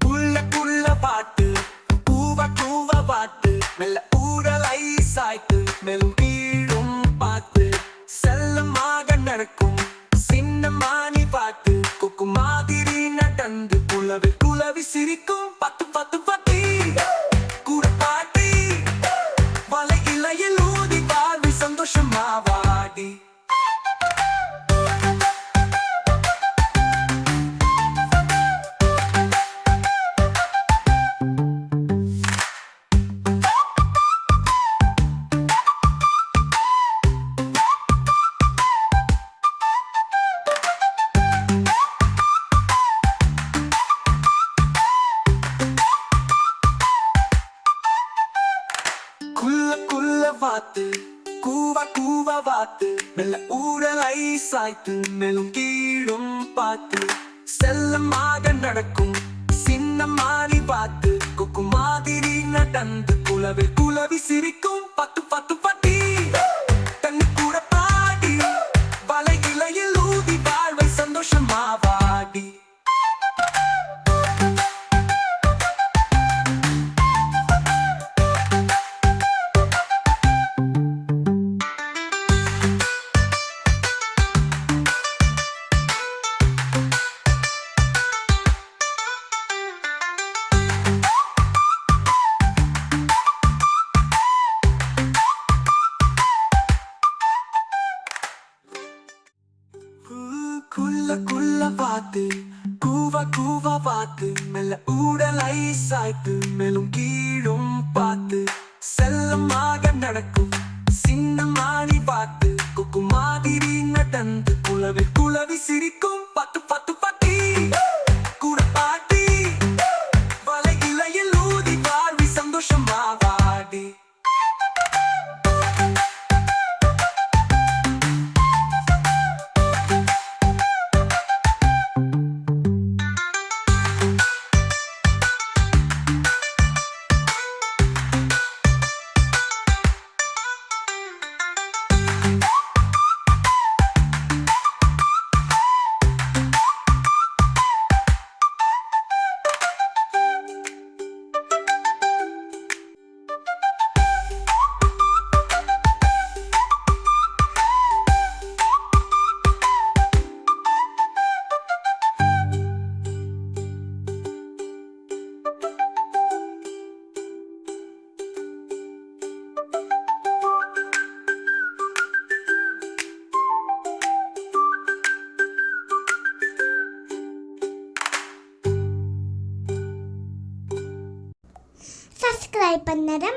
புள்ள புள்ள பாட்டு பூவ பூவ பாட்டு மெல்ல ஊடலை சாய்த்து மேலும் நடந்து குலவி குலவி சிரிக்கும். பத்து பத்து பார்த்து கூவா கூவ கூவ மெல்ல ஊரலை சாய்த்து மேலும் கீழும் பார்த்து. செல்லமாக நடக்கும் சின்ன மாறி பார்த்து கொக்கு மாதிரி நடந்து குலவில் குலவி சிரிக்கும் பத்து குள்ள பார்த்து கூவ கூவ பார்த்து மெல்ல ஊடலை சாய்த்து மேலும் கீழும் பார்த்து செல்லமாக நடக்கும் சின்ன மாணி பார்த்து குக்கு மாதிரி நடந்து குளவி குளவி சிரிக்கும் பத்து பத்து കൈപ്പന്നരം